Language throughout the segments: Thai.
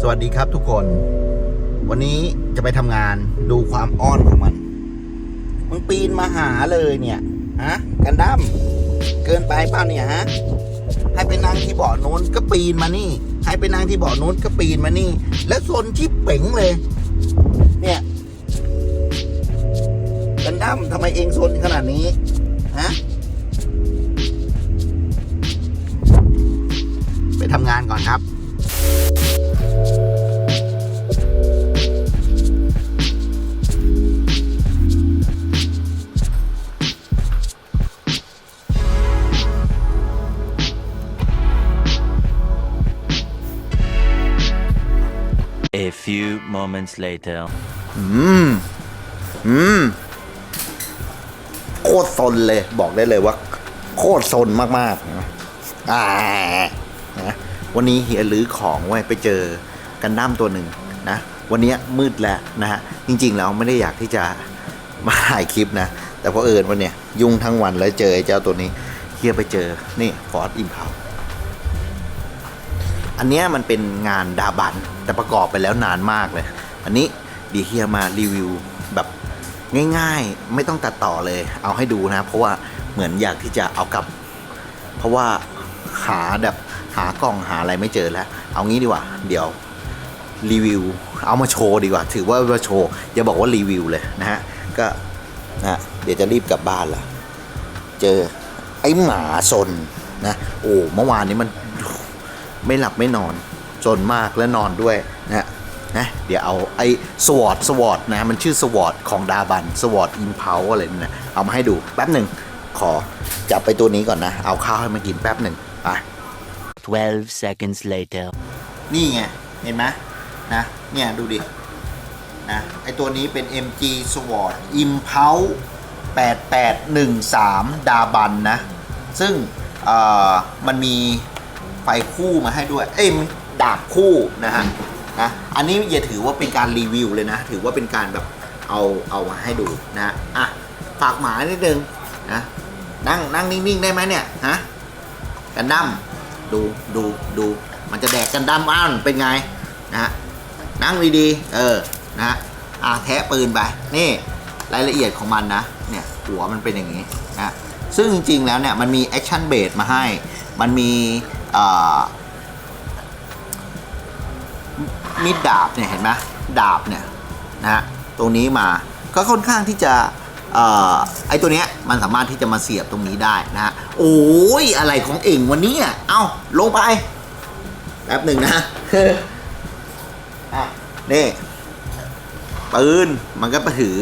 สวัสดีครับทุกคน วันนี้จะไปทำงานดูความอ้อนของมันมึงปีนมาหาเลยเนี่ยฮะกันดั้มเกินไปเปล่าเนี่ยฮะให้ไปนั่งที่เบาะโน้นก็ปีนมานี่ ให้ไปนั่งที่เบาะโน้นก็ปีนมานี่ แล้วโซนที่เป๋งเลย เนี่ยกันดั้มทำไมเองโซนขนาดนี้ฮะไปทำงานก่อนครับ few moments later. อืม อืม โคตรซนเลย บอกได้เลยว่า โคตรซนมากๆนะอ่านะวันนี้เฮียลื้อของไว้ไปเจอกันดั้มตัวหนึ่งนะ วันนี้มืดแล้วนะฮะ จริงๆแล้วไม่ได้อยากที่จะมาถ่ายคลิปนะ แต่พอเอิญวันเนี้ยยุ่งทั้งวันแล้วเจอไอ้เจ้าตัวนี้เฮียไปเจอ นี่ฟอร์ดอิมพาว อันเนี้ยมันเป็นงานดาบันแต่ประกอบไปแล้วนานมากเลย อันนี้ดีเฮียมารีวิวแบบง่ายๆ ไม่ต้องตัดต่อเลย เอาให้ดูนะ เพราะว่าเหมือนอยากที่จะเอากลับ เพราะว่าหาแบบหากล่องหาอะไรไม่เจอแล้ว เอางี้ดีกว่า เดี๋ยวรีวิว เอามาโชว์ดีกว่า ถือว่ามาโชว์อย่าบอกว่ารีวิวเลยนะฮะ ก็นะเดี๋ยวจะรีบกลับบ้านละเจอไอ้หมาซนนะ โอ้ เมื่อวานนี้มัน ไม่หลับไม่นอน จนมากและนอนด้วยนะนะเดี๋ยวเอาไอ้สวอตสวอตนะมันชื่อสวอตของดาบันสวอตอิมพาวอะไรนั่นนะเอามาให้ดูแป๊บหนึ่งขอจับไปตัวนี้ก่อนนะ เอาข้าวให้มันกินแป๊บหนึ่งไป12 seconds later. นี่ไง เห็นไหมนะ เนี่ยดูดิ นะ ไอตัวนี้เป็น MG Sword Impulse 8813 ดาบันนะ ซึ่งเอ่อมันมี ไฟคู่มาให้ด้วย เอ้ยมันดาบคู่นะฮะนะอันนี้อย่าถือว่าเป็นการรีวิวเลยนะ ถือว่าเป็นการแบบเอาเอามาให้ดูนะอะฝากหมานิดนึงนะนั่งนั่งนิ่งๆได้ไหมเนี่ยฮะกันดั้มดูดูดูมันจะแดกกันดั้มอ้าวเป็นไงนะฮะนั่งดีๆเออนะฮะอะแทะปืนไปนี่รายละเอียดของมันนะเนี่ยหัวมันเป็นอย่างนี้นะซึ่งจริงๆแล้วเนี่ยมันมีแอคชั่นเบสมาให้ มันมี มีดดาบเนี่ยเห็นไหมดาบเนี่ยนะฮะตรงนี้มาก็ค่อนข้างที่จะออไอตัวเนี้ยมันสามารถที่จะมาเสียบตรงนี้ได้นะฮะโอ้ยอะไรของเองวันนี้อะเอ้าลงไปแป๊บหนึ่งนะอะนี่ปืนมันก็ถือ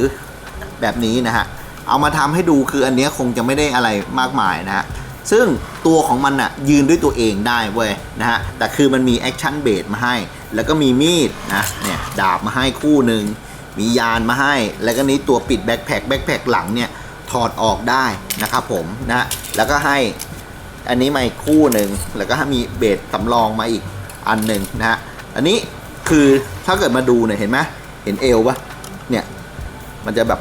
แบบนี้นะฮะเอามาทำให้ดูคืออันเนี้ยคงจะไม่ได้อะไรมากมายนะฮะซึ่ง ตัวของมันอะยืนด้วยตัวเองได้เว้ยนะฮะแต่คือมันมีแอคชั่นเบสมาให้ แล้วก็มีมีดนะเนี่ยดาบมาให้คู่หนึ่งมียานมาให้ แล้วก็นี้ตัวปิดแบ็คแพคแบ็คแพคหลังเนี่ยถอดออกได้นะครับผมนะแล้วก็ให้อันนี้มาอีกคู่หนึ่งแล้วก็มีเบสสำรองมาอีกอันหนึ่งนะฮะอันนี้คือถ้าเกิดมาดูเนี่ยเห็นไหมเห็นเอวปะเนี่ยมันจะแบบ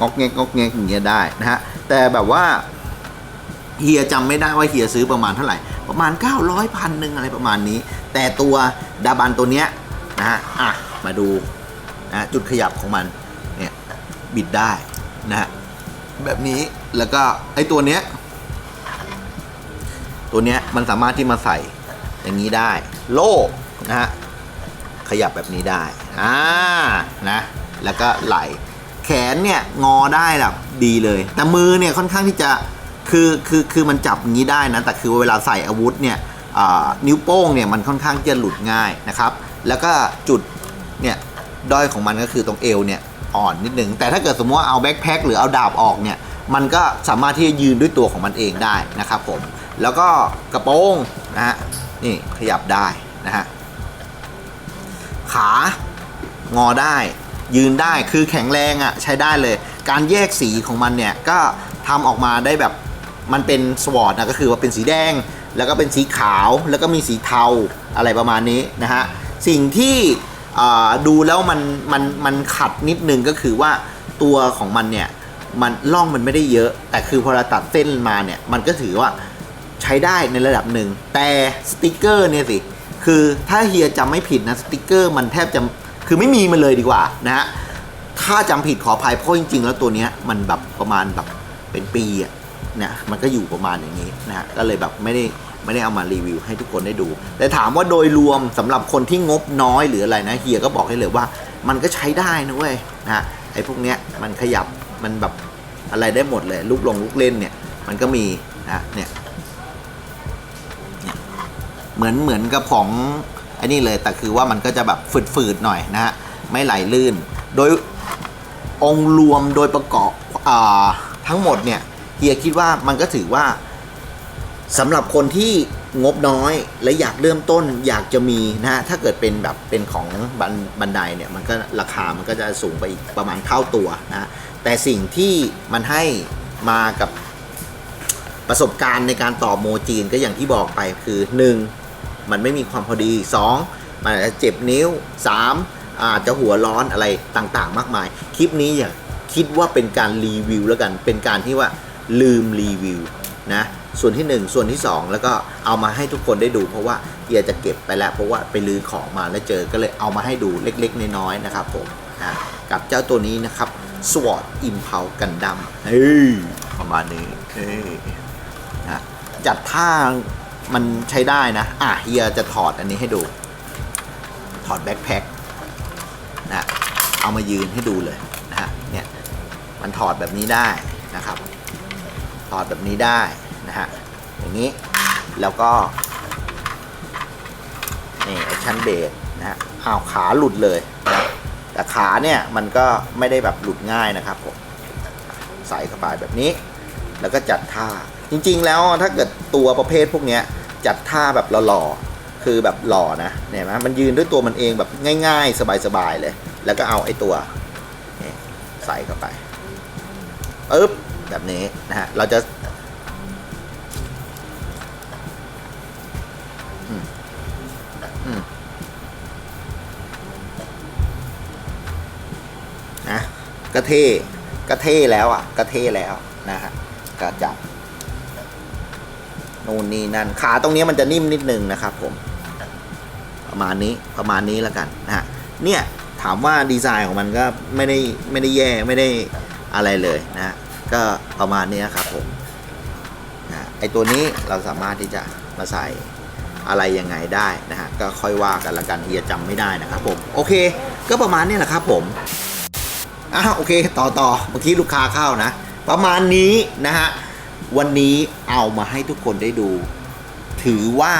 งอกแงกงอกแงกอย่างเงี้ยได้นะฮะแต่แบบว่า เฮียจำไม่ได้ว่าเฮียซื้อประมาณเท่าไหร่ ประมาณ 900พันหนึ่งอะไรประมาณนี้ แต่ตัวดาบันตัวเนี้ยนะฮะอะมาดูนะจุดขยับของมันเนี่ยบิดได้นะฮะแบบนี้แล้วก็ไอตัวเนี้ยตัวเนี้ยมันสามารถที่มาใส่อย่างนี้ได้ โล่นะฮะขยับแบบนี้ได้อ่านะแล้วก็ไหลแขนเนี่ยงอได้แบบดีเลย แต่มือเนี่ยค่อนข้างที่จะ คือคือคือมันจับอย่างนี้ได้นะแต่คือเวลาใส่อาวุธเนี่ยนิ้วโป้งเนี่ยมันค่อนข้างจะหลุดง่ายนะครับ แล้วก็จุดเนี่ยด้อยของมันก็คือตรงเอวเนี่ยอ่อนนิดนึงแต่ถ้าเกิดสมมติว่าเอาแบ็คแพ็คหรือเอาดาบออกเนี่ยมันก็สามารถที่จะยืนด้วยตัวของมันเองได้นะครับผมแล้วก็กระโปรงนะฮะนี่ขยับได้นะฮะขางอได้ยืนได้คือแข็งแรงอะ่ะใช้ได้เลย การแยกสีของมันเนี่ยก็ทำออกมาได้แบบ มันเป็นสวอตนะก็คือว่าเป็นสีแดง แล้วก็เป็นสีขาวแล้วก็มีสีเทาอะไรประมาณนี้นะฮะสิ่งที่ดูแล้วมันมันมันขัดนิดนึงก็คือว่าตัวของมันเนี่ยมันล่องมันไม่ได้เยอะ แต่คือพอเราตัดเส้นมาเนี่ยมันก็ถือว่าใช้ได้ในระดับหนึ่ง แต่สติกเกอร์เนี่ยสิคือถ้าเฮียจำไม่ผิดนะสติกเกอร์มันแทบจะคือไม่มีมันเลยดีกว่านะฮะถ้าจำผิดขออภัยเพราะจริงๆ แล้วตัวเนี้ยมันแบบประมาณแบบเป็นปีอะ เนี่ยมันก็อยู่ประมาณอย่างนี้นะฮะก็เลยแบบไม่ได้ไม่ได้เอามารีวิวให้ทุกคนได้ดู แต่ถามว่าโดยรวมสำหรับคนที่งบน้อยหรืออะไรนะเฮียก็บอกให้เลยว่า มันก็ใช้ได้นะเว้ยนะฮะไอ้พวกเนี้ยมันขยับมันแบบอะไรได้หมดเลยลูกลงลูกเล่นเนี่ยมันก็มีนะเนี่ยเหมือนเหมือนกับของไอ้น,นี่เลยแต่คือว่ามันก็จะแบบฝืดๆหน่อยนะฮะไม่ไหลลื่น โดยองค์รวมโดยประกอบอาทั้งหมดเนี่ย เฮียคิดว่ามันก็ถือว่าสำหรับคนที่งบน้อยและอยากเริ่มต้นอยากจะมีนะฮะถ้าเกิดเป็นแบบเป็นของบันบันไดเนี่ยมันก็ราคามันก็จะสูงไปอีกประมาณเท่าตัวนะแต่สิ่งที่มันให้มากับประสบการณ์ในการต่อโมจีนก็อย่างที่บอกไปคือ 1. มันไม่มีความพอดี 2. มันอาจจะเจ็บนิ้ว 3. อาจจะหัวร้อนอะไรต่างๆ มากมาย คลิปนี้อย่าคิดว่าเป็นการรีวิวแล้วกันเป็นการที่ว่า ลืมรีวิวนะส่วนที่ 1 ส่วนที่ 2 แล้วก็เอามาให้ทุกคนได้ดูเพราะว่าเฮียจะเก็บไปแล้วเพราะว่าไปลือของมาแล้วเจอก็เลยเอามาให้ดูเล็กๆน้อยๆนะครับผมนะกับเจ้าตัวนี้นะครับ SWORD Impulse Gundam เฮ้ยประมาณนี้เฮ้ยนะจัดท่ามันใช้ได้นะ อะเฮียจะถอดอันนี้ให้ดู ถอดแบ็คแพ็คนะเอามายืนให้ดูเลยนะฮะเนี่ยมันถอดแบบนี้ได้นะครับ ถอดแบบนี้ได้นะฮะอย่างนี้แล้วก็นี่แอคชั่นเบรนะฮะอ้าวขาหลุดเลยนะแต่ขาเนี่ยมันก็ไม่ได้แบบหลุดง่ายนะครับผมใส่เข้าไปแบบนี้ แล้วก็จัดท่าจริงๆแล้วถ้าเกิดตัวประเภทพวกนี้จัดท่าแบบหล่อๆคือแบบหล่อนะเนี่ยนะมันยืนด้วยตัวมันเองแบบง่าย ๆ สบายๆเลย แล้วก็เอาไอ้ตัวใส่เข้าไปปึ๊บ แบบนี้นะฮะเราจะอืมอืมนะก็เท่ก็เทแล้วอะก็เทแล้วนะฮะก็จับนู่นนี่นั่นขาตรงนี้มันจะนิ่มนิดนึงนะครับผม ประมาณนี้ประมาณนี้แล้วกันนะฮะเนี่ยถามว่าดีไซน์ของมันก็ไม่ได้ไม่ได้แย่ไม่ได้อะไรเลยนะฮะ ก็ประมาณนี้ครับผมนะไอตัวนี้เราสามารถที่จะมาใส่อะไรยังไงได้นะฮะก็ค่อยว่ากันละกันเฮียจำไม่ได้นะครับผมโอเค ก็ประมาณนี้แหละครับผมอะโอเค ต่อต่อเมื่อกี้ลูกค้าเข้านะ ประมาณนี้นะฮะวันนี้เอามาให้ทุกคนได้ดู ถือว่า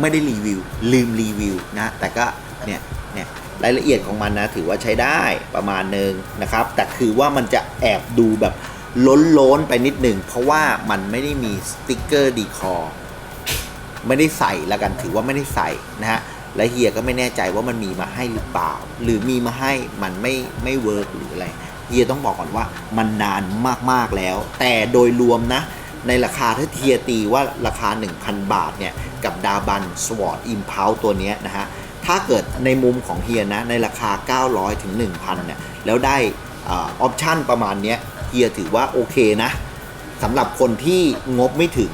ไม่ได้รีวิว ลืมรีวิวนะ แต่ก็เนี่ยเนี่ย รายละเอียดของมันนะถือว่าใช้ได้ประมาณหนึ่งนะครับ แต่คือว่ามันจะแอบดูแบบล้นๆไปนิดหนึ่งเพราะว่ามันไม่ได้มีสติกเกอร์ดีคอร์ไม่ได้ใส่ละกันถือว่าไม่ได้ใส่นะฮะและเฮียก็ไม่แน่ใจว่ามันมีมาให้หรือเปล่า หรือมีมาให้มันไม่ไม่เวิร์กหรืออะไรเฮียต้องบอกก่อนว่ามันนานมากๆแล้ว แต่โดยรวมนะ ในราคาถ้าเทียตีว่าราคา 1,000 บาทเนี่ย กับดาบันสวอตอิมพาวตัวนี้นะฮะ ถ้าเกิดในมุมของเฮียนะ ในราคา 900ถึง1,000เนี่ยแล้วได้ออปชั่นประมาณเนี้ยเฮียถือว่าโอเคนะสำหรับคนที่งบไม่ถึง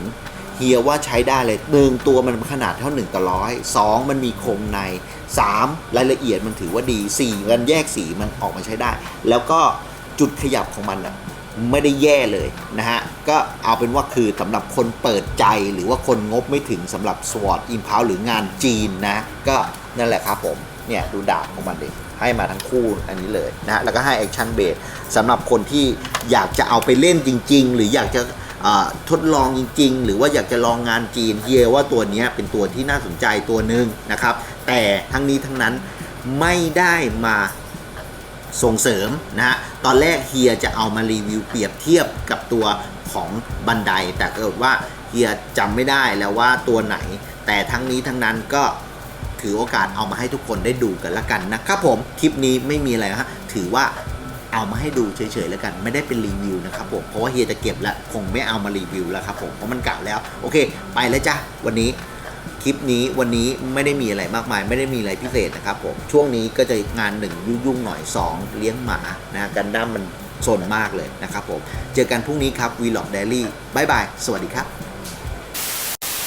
เฮียว่าใช้ได้เลยหนึ่งตัวมันขนาดเท่า1ต่อร้อยสองมันมีโครงใน 3 รายละเอียดมันถือว่าดี 4 กันแยกสีมันออกมาใช้ได้ แล้วก็จุดขยับของมันอะไม่ได้แย่เลยนะฮะ ก็เอาเป็นว่าคือสำหรับคนเปิดใจหรือว่าคนงบไม่ถึงสำหรับ SWOT i m p u l s e หรืองานจีนนะ ก็ นั่นแหละครับผมเนี่ยดูดาบของมันดิให้มาทั้งคู่อันนี้เลยนะฮะแล้วก็ให้ Action Base สำหรับคนที่อยากจะเอาไปเล่นจริง ๆ หรืออยากจะทดลองจริง ๆ หรือว่าอยากจะลองงานจีนเฮียว่าตัวนี้เป็นตัวที่น่าสนใจตัวหนึ่งนะครับ แต่ทั้งนี้ทั้งนั้นไม่ได้มาส่งเสริมนะฮะตอนแรกเฮียจะเอามารีวิวเปรียบเทียบกับตัวของบันได แต่เกิดว่าเฮียจำไม่ได้แล้วว่าตัวไหน แต่ทั้งนี้ทั้งนั้นก็ ถือโอกาสเอามาให้ทุกคนได้ดูกันละกันนะครับผมคลิปนี้ไม่มีอะไรฮะถือว่าเอามาให้ดูเฉยๆแล้วกัน ไม่ได้เป็นรีวิวนะครับผมเพราะว่าเฮียจะเก็บแล้วคงไม่เอามารีวิวแล้วครับผมเพราะมันเก่าแล้ว โอเค ไปแล้วจ้ะวันนี้คลิปนี้วันนี้ไม่ได้มีอะไรมากมาย ไม่ได้มีอะไรพิเศษนะครับผมช่วงนี้ก็จะงานหนึ่งยุ่งๆหน่อย 2 เลี้ยงหมานะกันดั้มมันสนมากเลยนะครับผมเจอกันพรุ่งนี้ครับ Vlog Daily บายบายสวัสดีครับ